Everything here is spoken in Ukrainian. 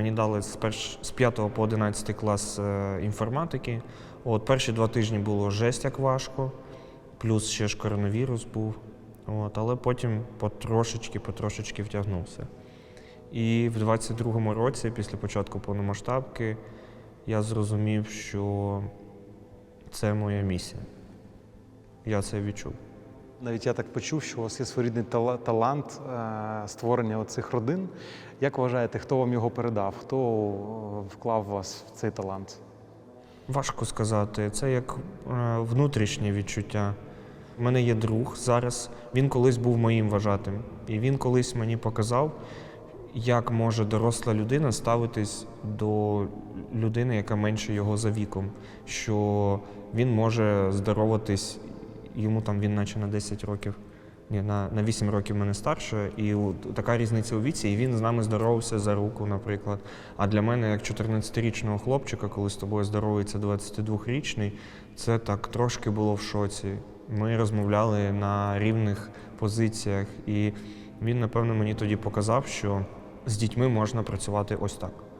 Мені дали з, перш, з 5 по 11 клас е, інформатики. От, перші два тижні було жесть як важко, плюс ще ж коронавірус був. От, але потім потрошечки, потрошечки втягнувся. І в 22-му році, після початку повномасштабки, я зрозумів, що це моя місія. Я це відчув. Навіть я так почув, що у вас є своєрідний талант е, створення оцих родин. Як вважаєте, хто вам його передав? Хто е, вклав вас в цей талант? Важко сказати. Це як е, внутрішнє відчуття. У мене є друг зараз. Він колись був моїм вважатим. І він колись мені показав, як може доросла людина ставитись до людини, яка менше його за віком. Що він може здороватись, йому там він наче на 10 років. Ні, на, на 8 років мене старше, і така різниця у віці, і він з нами здоровався за руку, наприклад. А для мене, як 14-річного хлопчика, коли з тобою здоровується 22-річний, це так трошки було в шоці. Ми розмовляли на рівних позиціях, і він, напевно, мені тоді показав, що з дітьми можна працювати ось так.